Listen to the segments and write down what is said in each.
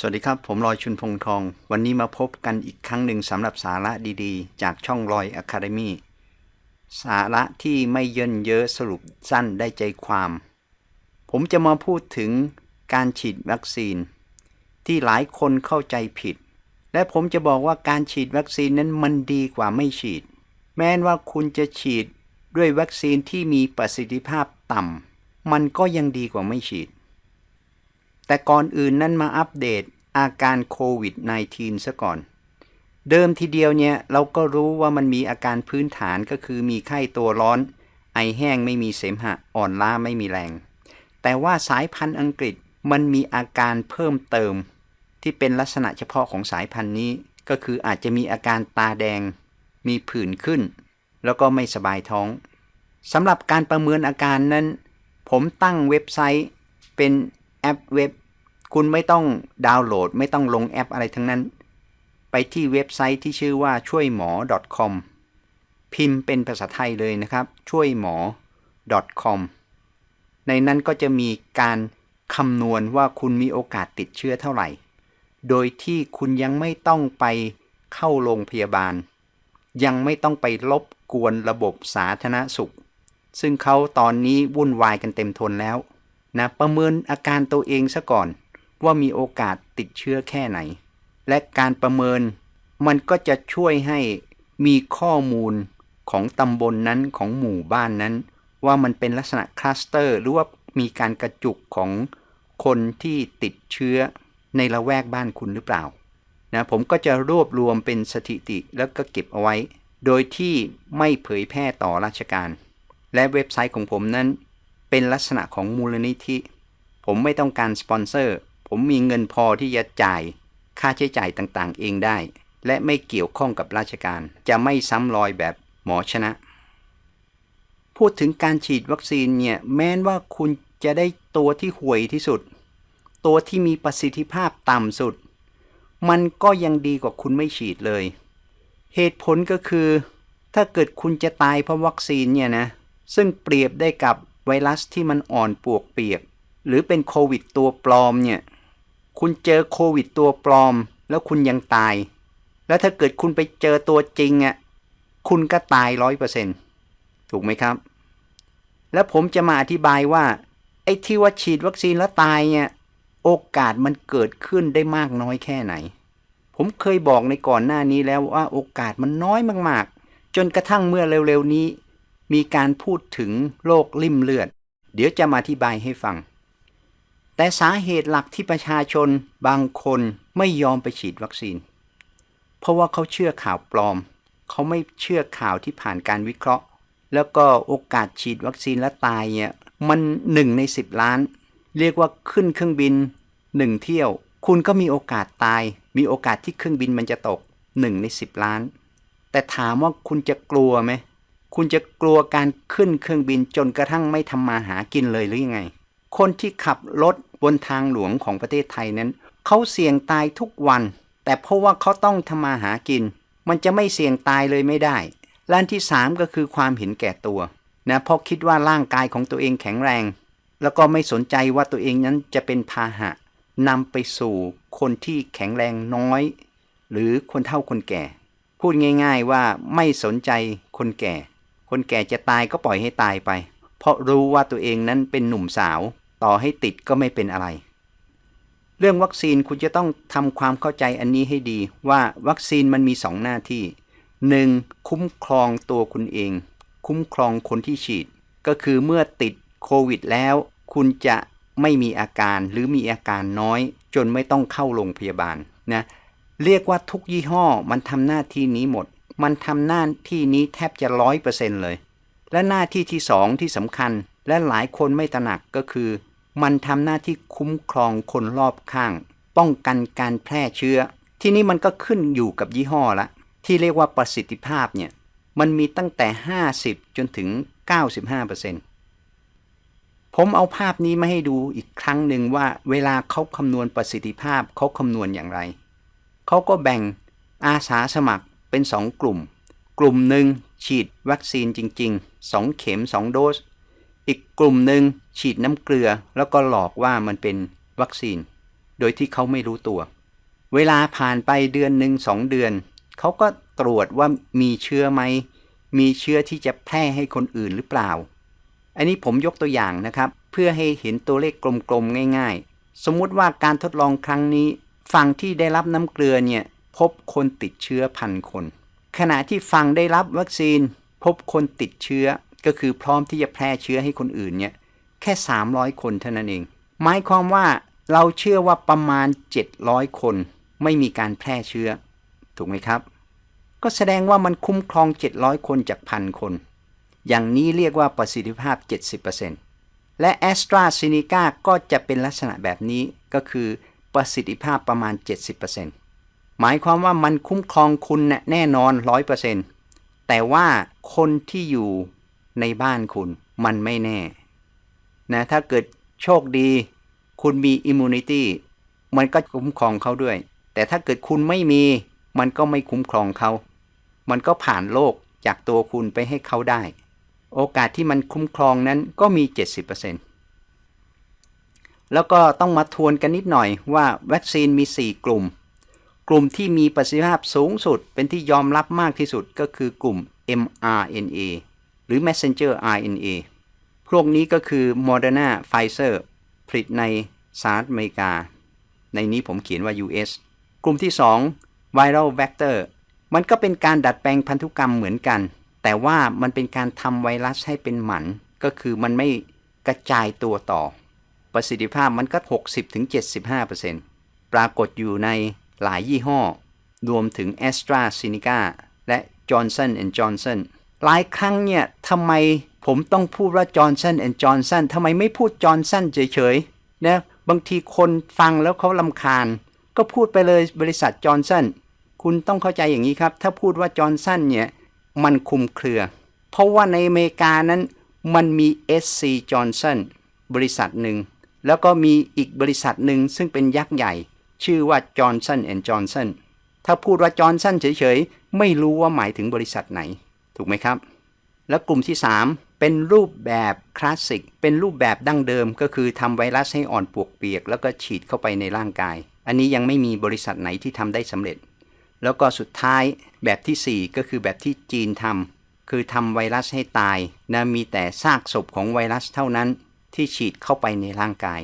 สวัสดีครับ ผมลอยชุนพงษ์ทอง วันนี้มาพบกันอีกครั้งหนึ่งสำหรับสาระดีๆ จากช่องลอยอะคาเดมีสาระที่ไม่เยินเยอะสรุปสั้นได้ใจความ ผมจะมาพูดถึงการฉีดวัคซีน ที่หลายคนเข้าใจผิด และผมจะบอกว่าการฉีดวัคซีนนั้นมันดีกว่าไม่ฉีด แม้ว่าคุณจะฉีดด้วยวัคซีนที่มีประสิทธิภาพต่ำมันก็ยังดีกว่าไม่ฉีด แต่ก่อนอื่นนั้นมาอัปเดตอาการโควิด -19 ซะก่อน เดิมทีเดียวเนี่ย เราก็รู้ว่ามันมีอาการพื้นฐานก็คือมีไข้ตัวร้อน ไอแห้งไม่มีเสมหะ อ่อนล้าไม่มีแรง แต่ว่าสายพันธุ์อังกฤษมันมีอาการเพิ่มเติม ที่เป็นลักษณะเฉพาะของสายพันธุ์นี้ ก็คืออาจจะมีอาการตาแดง มีผื่นขึ้น แล้วก็ไม่สบายท้องสำหรับการประเมินอาการนั้น ผมตั้งเว็บไซต์เป็นแอปเว็บ คุณไม่ต้องดาวน์โหลด ไม่ต้องลงแอปอะไรทั้งนั้น ไปที่เว็บไซต์ที่ชื่อว่าช่วยหมอ .com พิมพ์เป็นภาษาไทยเลยนะครับ ช่วยหมอ .com ในนั้นก็จะมีการคำนวณว่าคุณมีโอกาสติดเชื้อเท่าไหร่ โดยที่คุณยังไม่ต้องไปเข้าโรงพยาบาล ยังไม่ต้องไปลบกวนระบบสาธารณสุข ซึ่งเขาตอนนี้วุ่นวายกันเต็มทนแล้วนะประเมินอาการตัวเองซะก่อน ว่ามีโอกาสติดเชื้อแค่ไหน และการประเมินมันก็จะช่วยให้มีข้อมูลของตำบลนนั้นของหมู่บ้านนั้น ว่ามันเป็นลักษณะคลัสเตอร์หรือว่ามีการกระจุกของคนที่ติดเชื้อในละแวกบ้านคุณหรือเปล่านะผมก็จะรวบรวมเป็นสถิติแล้วก็เก็บเอาไว้ โดยที่ไม่เผยแพร่ต่อราชการ และเว็บไซต์ของผมนั้น เป็นลักษณะของมูลนิธิ ผมไม่ต้องการสปอนเซอร์ ผมมีเงินพอที่จะจ่ายค่าใช้จ่ายต่างๆ เองได้ และไม่เกี่ยวข้องกับราชการ จะไม่ซ้ำรอยแบบหมอชนะ พูดถึงการฉีดวัคซีนเนี่ยแม้นว่าคุณจะได้ตัวที่ห่วยที่สุด ตัวที่มีประสิทธิภาพต่ำสุด มันก็ยังดีกว่าคุณไม่ฉีดเลย เหตุผลก็คือ ถ้าเกิดคุณจะตายเพราะวัคซีนเนี่ยนะซึ่งเปรียบได้กับไวรัสที่มันอ่อนปวกเปียก หรือเป็นโควิดตัวปลอมเนี่ย คุณเจอโควิดตัวปลอม แล้วคุณยังตาย แล้วถ้าเกิดคุณไปเจอตัวจริงอะคุณก็ตายร้อยเปอร์เซ็นต์ถูกไหมครับ แล้วผมจะมาอธิบายว่า ไอ้ที่ว่าฉีดวัคซีนแล้วตายเนี่ยโอกาสมันเกิดขึ้นได้มากน้อยแค่ไหน ผมเคยบอกในก่อนหน้านี้แล้วว่าโอกาสมันน้อยมากๆ จนกระทั่งเมื่อเร็วๆนี้ มีการพูดถึงโรคลิ่มเลือด เดี๋ยวจะมาอธิบายให้ฟัง แต่สาเหตุหลักที่ประชาชนบางคนไม่ยอมไปฉีดวัคซีน เพราะว่าเขาเชื่อข่าวปลอม เขาไม่เชื่อข่าวที่ผ่านการวิเคราะห์ แล้วก็โอกาสฉีดวัคซีนและตายเนี่ยมันหนึ่งในสิบล้าน เรียกว่าขึ้นเครื่องบินหนึ่งเที่ยว คุณก็มีโอกาสตาย มีโอกาสที่เครื่องบินมันจะตกหนึ่งในสิบล้าน แต่ถามว่าคุณจะกลัวไหมคุณจะกลัวการขึ้นเครื่องบินจนกระทั่งไม่ทำมาหากินเลยหรือยังไง คนที่ขับรถ บนทางหลวงของประเทศไทยนั้นเขาเสี่ยงตายทุกวัน แต่เพราะว่าเขาต้องทำมาหากิน มันจะไม่เสี่ยงตายเลยไม่ได้ละอันที่ 3 ก็คือความเห็นแก่ตัวนะเพราะคิดว่าร่างกายของตัวเองแข็งแรง แล้วก็ไม่สนใจว่าตัวเองนั้นจะเป็นพาหะนำไปสู่คนที่แข็งแรงน้อย หรือคนเฒ่าคนแก่ พูดง่ายๆว่าไม่สนใจคนแก่ คนแก่จะตายก็ปล่อยให้ตายไป เพราะรู้ว่าตัวเองนั้นเป็นหนุ่มสาว ต่อให้ติดก็ไม่เป็นอะไร เรื่องวัคซีนคุณจะต้องทำความเข้าใจอันนี้ให้ดีว่าวัคซีนมันมีสองหน้าที่ 1. คุ้มครองตัวคุณเอง คุ้มครองคนที่ฉีด ก็คือเมื่อติดโควิดแล้ว คุณจะไม่มีอาการหรือมีอาการน้อย จนไม่ต้องเข้าโรงพยาบาลนะเรียกว่าทุกยี่ห้อมันทำหน้าที่นี้หมด มันทำหน้าที่นี้แทบจะร้อยเปอร์เซ็นต์เลย และหน้าที่ที่สองที่สำคัญและหลายคนไม่ตระหนักก็คือ มันทำหน้าที่คุ้มครองคนรอบข้าง ป้องกันการแพร่เชื้อ ที่นี้มันก็ขึ้นอยู่กับยี่ห้อละ ที่เรียกว่าประสิทธิภาพเนี่ย มันมีตั้งแต่ 50 จนถึง 95%ผมเอาภาพนี้มาให้ดูอีกครั้งหนึ่งว่า เวลาเขาคำนวณประสิทธิภาพเขาคำนวณอย่างไร เขาก็แบ่งอาสาสมัครเป็น 2 กลุ่ม กลุ่มหนึ่งฉีดวัคซีนจริง ๆ 2 เข็ม 2 โดส อีกกลุ่มหนึ่งฉีดน้ำเกลือแล้วก็หลอกว่ามันเป็นวัคซีน โดยที่เขาไม่รู้ตัว เวลาผ่านไปเดือนหนึ่งสองเดือน เขาก็ตรวจว่ามีเชื้อไหม มีเชื้อที่จะแพร่ให้คนอื่นหรือเปล่า อันนี้ผมยกตัวอย่างนะครับ เพื่อให้เห็นตัวเลขกลมๆง่าย ๆ สมมุติว่าการทดลองครั้งนี้ ฝั่งที่ได้รับน้ำเกลือเนี่ยพบคนติดเชื้อพันคน ขณะที่ฝั่งได้รับวัคซีน พบคนติดเชื้อ ก็คือพร้อมที่จะแพร่เชื้อให้คนอื่นเนี่ยแค่ 300 คนเท่านั้นเอง หมายความว่าเราเชื่อว่าประมาณ 700 คนไม่มีการแพร่เชื้อ ถูกไหมครับ ก็แสดงว่ามันคุ้มครอง 700 คนจากพันคน อย่างนี้เรียกว่าประสิทธิภาพ 70%และ a s t r a z ซ e c a ก็จะเป็นลักษณะแบบนี้ก็คือประสิทธิภาพประมาณ 70%หมายความว่ามันคุ้มครองคุณแน่นอน 100%แต่ว่าคนที่อยู่ ในบ้านคุณมันไม่แน่นะถ้าเกิดโชคดี คุณมีอิมมูนิตี้มันก็คุ้มครองเขาด้วย แต่ถ้าเกิดคุณไม่มี มันก็ไม่คุ้มครองเขา มันก็ผ่านโลกจากตัวคุณไปให้เขาได้ โอกาสที่มันคุ้มครองนั้นก็มี 70%แล้วก็ต้องมาทวนกันนิดหน่อยว่าวัคซีนมี 4 กลุ่ม กลุ่มที่มีประสิทธิภาพสูงสุดเป็นที่ยอมรับมากที่สุดก็คือกลุ่ม mRNA หรือ messenger RNA พวกนี้ก็คือ Moderna Pfizer ผลิตในสหรัฐอเมริกา ในนี้ผมเขียนว่า US กลุ่มที่ 2 Viral Vector มันก็เป็นการดัดแปลงพันธุกรรมเหมือนกัน แต่ว่ามันเป็นการทำไวรัสให้เป็นหมัน ก็คือมันไม่กระจายตัวต่อ ประสิทธิภาพมันก็ 60-75%ปรากฏอยู่ในหลายยี่ห้อ รวมถึง a s t r a z ซ e c a และ Johnson Johnson หลายครั้งเนี่ยทำไมผมต้องพูดว่า Johnson Johnson ทำไมไม่พูด Johnson เฉยๆนะบางทีคนฟังแล้วเขาลำคาญ ก็พูดไปเลยบริษัท Johnson คุณต้องเข้าใจอย่างนี้ครับ ถ้าพูดว่า Johnson เนี่ยมันคุมเครือ เพราะว่าในอเมริกานั้นมันมี SC Johnson บริษัทหนึ่ง แล้วก็มีอีกบริษัทหนึ่งซึ่งเป็นยักษ์ใหญ่ ชื่อว่า Johnson Johnson ถ้าพูดว่า Johnson เฉยๆ ไม่รู้ว่าหมายถึงบริษัทไหน ถูกไหมครับ แล้วกลุ่มที่ 3 เป็นรูปแบบคลาสสิก เป็นรูปแบบดั้งเดิมก็คือทำไวรัสให้อ่อนปวกเปียก แล้วก็ฉีดเข้าไปในร่างกาย อันนี้ยังไม่มีบริษัทไหนที่ทำได้สำเร็จ แล้วก็สุดท้ายแบบที่ 4 ก็คือแบบที่จีนทำคือทำไวรัสให้ตายนะมีแต่ซากศพของไวรัสเท่านั้นที่ฉีดเข้าไปในร่างกาย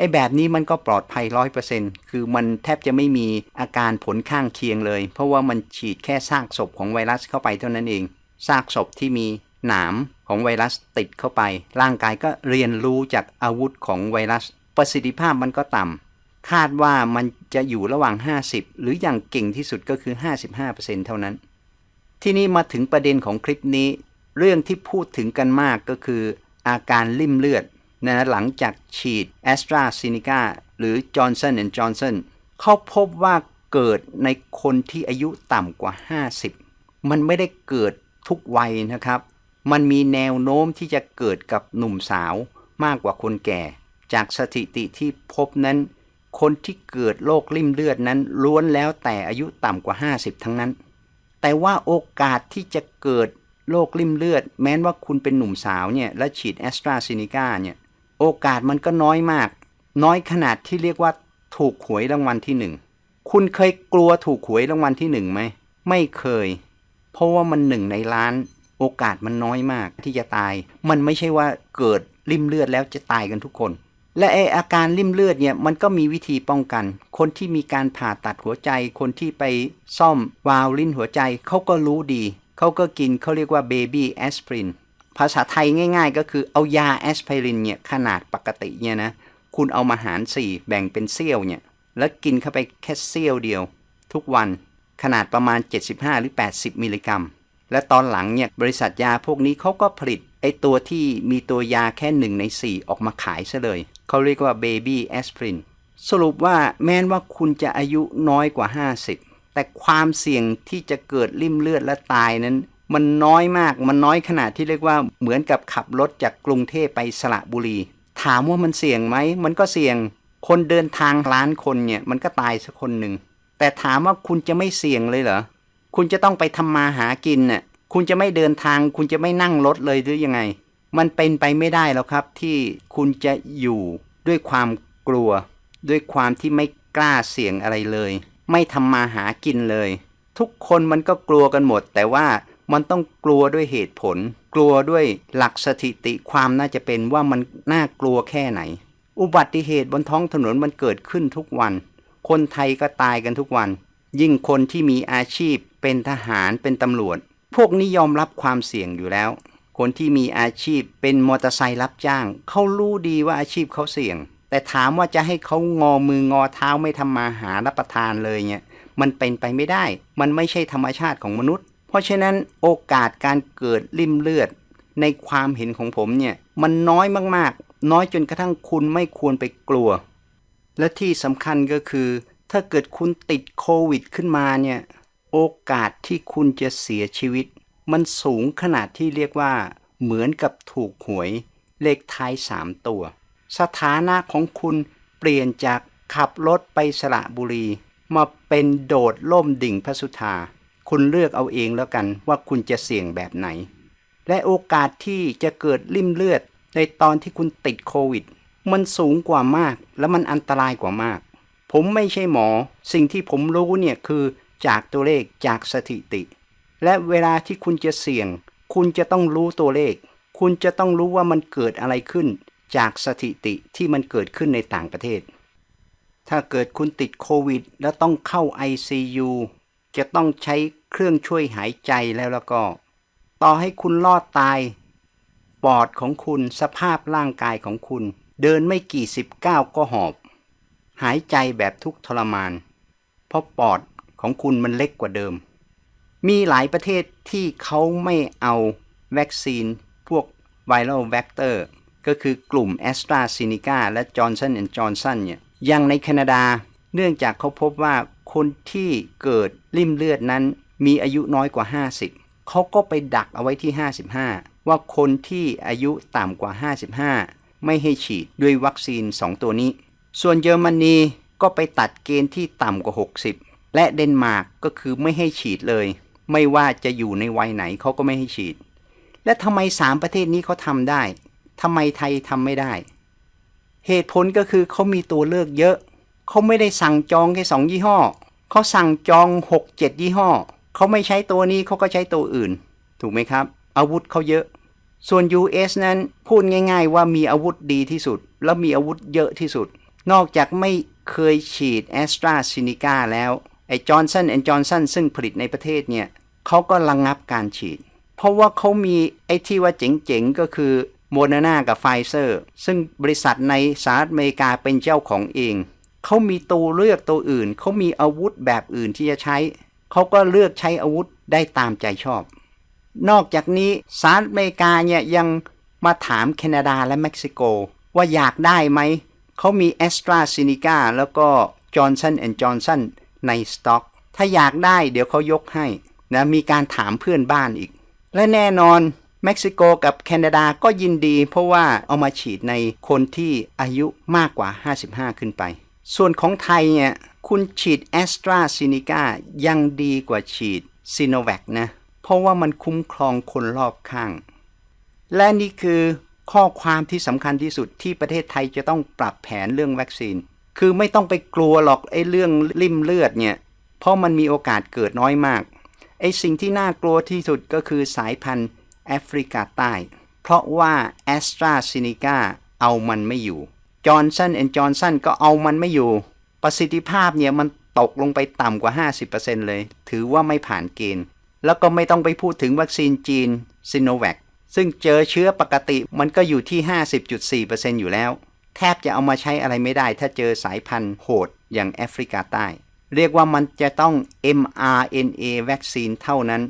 ไอ้แบบนี้มันก็ปลอดภัยร้อยเปอร์เซ็นต์คือมันแทบจะไม่มีอาการผลข้างเคียงเลย เพราะว่ามันฉีดแค่ซากศพของไวรัสเข้าไปเท่านั้นเองซากศพที่มีหนามของไวรัสติดเข้าไป ร่างกายก็เรียนรู้จากอาวุธของไวรัส ประสิทธิภาพมันก็ต่ำคาดว่ามันจะอยู่ระหว่าง 50 หรืออย่างเก่งที่สุดก็คือ 55%เท่านั้น ที่นี่มาถึงประเด็นของคลิปนี้ เรื่องที่พูดถึงกันมากก็คือ อาการลิ่มเลือด นะหลังจากฉีด a s t r a z ซ e c a หรือ Johnson Johnson เขาพบว่าเกิดในคนที่อายุต่ำกว่า 50 มันไม่ได้เกิดทุกวัยนะครับ มันมีแนวโน้มที่จะเกิดกับหนุ่มสาวมากกว่าคนแก่ จากสถิติที่พบนั้น คนที่เกิดโรคลิ่มเลือดนั้นล้วนแล้วแต่อายุต่ำกว่า 50 ทั้งนั้น แต่ว่าโอกาสที่จะเกิดโรคลิ่มเลือด แม้ว่าคุณเป็นหนุ่มสาวเนี่ยและฉีดแอสตราเซเนกาเนี่ย โอกาสมันก็น้อยมาก น้อยขนาดที่เรียกว่า ถูกหวยรางวัลที่หนึ่งคุณเคยกลัวถูกหวยรางวัลที่หนึ่งไหมไม่เคย เพราะว่ามันหนึ่งในล้าน โอกาสมันน้อยมากที่จะตาย มันไม่ใช่ว่าเกิดริ่มเลือดแล้วจะตายกันทุกคน และไออาการริ่มเลือดเนี่ยมันก็มีวิธีป้องกัน คนที่มีการผ่าตัดหัวใจ คนที่ไปซ่อมวาล์วลิ้นหัวใจเขาก็รู้ดีเขาก็กินเขาเรียกว่าเบบี้แอสไพริน ภาษาไทยง่าย ๆ ก็คือเอายาแอสไพรินเนี่ยขนาดปกติเนี่ยนะคุณเอามาหาร 4 แบ่งเป็นเสี้ยวเนี่ยแล้วกินเข้าไปแค่เสี้ยวเดียว ทุกวันขนาดประมาณ 75 หรือ 80 มิลลิกรัม และตอนหลังเนี่ยบริษัทยาพวกนี้เขาก็ผลิตไอตัวที่มีตัวยาแค่1ใน 4 ออกมาขายซะเลย เขาเรียกว่าเบบี้แอสไพรินสรุปว่าแม้นว่าคุณจะอายุน้อยกว่า 50 แต่ความเสี่ยงที่จะเกิดริ่มเลือดและตายนั้น มันน้อยมาก มันน้อยขนาดที่เรียกว่าเหมือนกับขับรถจากกรุงเทพไปสระบุรี ถามว่ามันเสี่ยงไหม มันก็เสี่ยง คนเดินทางล้านคนเนี่ยมันก็ตายสักคนหนึ่ง แต่ถามว่าคุณจะไม่เสี่ยงเลยเหรอ คุณจะต้องไปทำมาหากินน่ะ คุณจะไม่เดินทาง คุณจะไม่นั่งรถเลยหรือยังไง มันเป็นไปไม่ได้แล้วครับที่คุณจะอยู่ด้วยความกลัว ด้วยความที่ไม่กล้าเสี่ยงอะไรเลย ไม่ทำมาหากินเลย ทุกคนมันก็กลัวกันหมด แต่ว่า มันต้องกลัวด้วยเหตุผล กลัวด้วยหลักสถิติความน่าจะเป็นว่ามันน่ากลัวแค่ไหน อุบัติเหตุบนท้องถนนมันเกิดขึ้นทุกวัน คนไทยก็ตายกันทุกวัน ยิ่งคนที่มีอาชีพเป็นทหารเป็นตำรวจ พวกนี้ยอมรับความเสี่ยงอยู่แล้ว คนที่มีอาชีพเป็นมอเตอร์ไซค์รับจ้าง เขารู้ดีว่าอาชีพเขาเสี่ยง แต่ถามว่าจะให้เขางอมืองอเท้าไม่ทำมาหารับประทานเลยเนี่ยมันเป็นไปไม่ได้ มันไม่ใช่ธรรมชาติของมนุษย์ เพราะฉะนั้นโอกาสการเกิดริ่มเลือดในความเห็นของผมเนี่ยมันน้อยมากๆ น้อยจนกระทั่งคุณไม่ควรไปกลัว และที่สำคัญก็คือ ถ้าเกิดคุณติดโควิดขึ้นมาเนี่ยโอกาสที่คุณจะเสียชีวิต มันสูงขนาดที่เรียกว่า เหมือนกับถูกหวยเลขท้ายสามตัว สถานะของคุณเปลี่ยนจากขับรถไปสระบุรี มาเป็นโดดล่มดิ่งพระสุธา คุณเลือกเอาเองแล้วกันว่าคุณจะเสี่ยงแบบไหน และโอกาสที่จะเกิดริ่มเลือดในตอนที่คุณติดโควิด มันสูงกว่ามากและมันอันตรายกว่ามาก ผมไม่ใช่หมอ สิ่งที่ผมรู้เนี่ยคือจากตัวเลขจากสถิติ และเวลาที่คุณจะเสี่ยง คุณจะต้องรู้ตัวเลข คุณจะต้องรู้ว่ามันเกิดอะไรขึ้น จากสถิติที่มันเกิดขึ้นในต่างประเทศ ถ้าเกิดคุณติดโควิด แล้วต้องเข้า ICU จะต้องใช้ เครื่องช่วยหายใจแล้วแล้วก็ ต่อให้คุณรอดตาย ปอดของคุณสภาพร่างกายของคุณ เดินไม่กี่สิบก้าวก็หอบ หายใจแบบทุกข์ทรมาน เพราะปอดของคุณมันเล็กกว่าเดิม มีหลายประเทศที่เขาไม่เอาวัคซีนพวกไวรัล v ว c เตอร์ก็คือกลุ่ม a s t r a z ซ e c a และ Johnson Johnson เนี่ยอย่างในแคนาดา เนื่องจากเขาพบว่าคนที่เกิดริ่มเลือดนั้น มีอายุน้อยกว่า 50 เขาก็ไปดักเอาไว้ที่ 55 ว่าคนที่อายุต่ำกว่า 55 ไม่ให้ฉีดด้วยวัคซีน 2 ตัวนี้ ส่วนเยอรมนีก็ไปตัดเกณฑ์ที่ต่ำกว่า 60 และเดนมาร์กก็คือไม่ให้ฉีดเลย ไม่ว่าจะอยู่ในวัยไหนเขาก็ไม่ให้ฉีด และทำไม 3 ประเทศนี้เขาทำได้ทำไมไทยทำไม่ได้ เหตุผลก็คือเขามีตัวเลือกเยอะ เขาไม่ได้สั่งจองแค่สองยี่ห้อ เขาสั่งจอง 6 7 ยี่ห้อ เขาไม่ใช้ตัวนี้เขาก็ใช้ตัวอื่น ถูกไหมครับ อาวุธเขาเยอะ ส่วน US นั้นพูดง่าย ๆ ว่ามีอาวุธดีที่สุด แล้วมีอาวุธเยอะที่สุด นอกจากไม่เคยฉีด a s t r a z ซ e c a แล้วไอ้ Johnson Johnson ซึ่งผลิตในประเทศเนี่ยเขาก็ระงงับการฉีด เพราะว่าเขามีไอ้ที่ว่าเจ๋งๆ ก็คือโมเดอร์นากับไฟเซอร์ ซึ่งบริษัทในสหรัฐอเมริกาเป็นเจ้าของเอง เขามีตัวเลือกตัวอื่น เขามีอาวุธแบบอื่นที่จะใช้ เขาก็เลือกใช้อาวุธได้ตามใจชอบ นอกจากนี้สหรัฐอเมริกาเนี่ยยังมาถามแคนาดาและเม็กซิโก ว่าอยากได้ไหม เขามี a s t r a z ซ e c a แล้วก็ Johnson Johnson ในสต็อก ถ้าอยากได้เดี๋ยวเขายกให้นะมีการถามเพื่อนบ้านอีก และแน่นอนเม็กซิโกกับแคนาดาก็ยินดี เพราะว่าเอามาฉีดในคนที่อายุมากกว่า 55 ขึ้นไป ส่วนของไทยเนี่ย คุณฉีดแอสตราซีนิกายังดีกว่าฉีดซีโนแวคนะ เพราะว่ามันคุ้มครองคนรอบข้าง และนี่คือข้อความที่สำคัญที่สุดที่ประเทศไทยจะต้องปรับแผนเรื่องวัคซีน คือไม่ต้องไปกลัวหรอกไอ้เรื่องริ่มเลือดเนี่ย เพราะมันมีโอกาสเกิดน้อยมาก ไอ้สิ่งที่น่ากลัวที่สุดก็คือสายพันธุ์แอฟริกาใต้ เพราะว่าแอสตราซินิกาเอามันไม่อยู่จอร์นสันแอนด์จอร์นสันก็เอามันไม่อยู่ ประสิทธิภาพเนี่ยมันตกลงไปต่ำกว่า 50%เลย ถือว่าไม่ผ่านเกณฑ์ แล้วก็ไม่ต้องไปพูดถึงวัคซีนจีนซิโนแวคซึ่งเจอเชื้อปกติมันก็อยู่ที่ 50.4%อยู่แล้ว แทบจะเอามาใช้อะไรไม่ได้ ถ้าเจอสายพันธุ์โหดอย่างแอฟริกาใต้ เรียกว่ามันจะต้อง mRNA วัคซีนเท่านั้น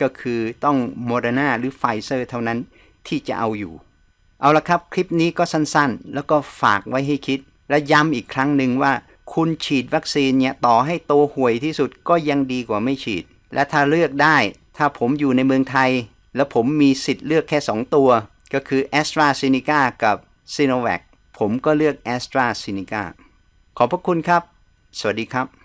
ก็คือต้องโมเดอร์นาหรือไฟเซอร์เท่านั้นที่จะเอาอยู่ เอาละครับ คลิปนี้ก็สั้นๆ แล้วก็ฝากไว้ให้คิด และย้ำอีกครั้งหนึ่งว่า คุณฉีดวัคซีนเนี่ยต่อให้โตห่วยที่สุดก็ยังดีกว่าไม่ฉีด และถ้าเลือกได้ ถ้าผมอยู่ในเมืองไทย แล้วผมมีสิทธิ์เลือกแค่ 2 ตัว ก็คือ a s t r a z ซ e c a กับ s i n o v a c ผมก็เลือก a s t r a z ซ e c a ขอบพระคุณครับ สวัสดีครับ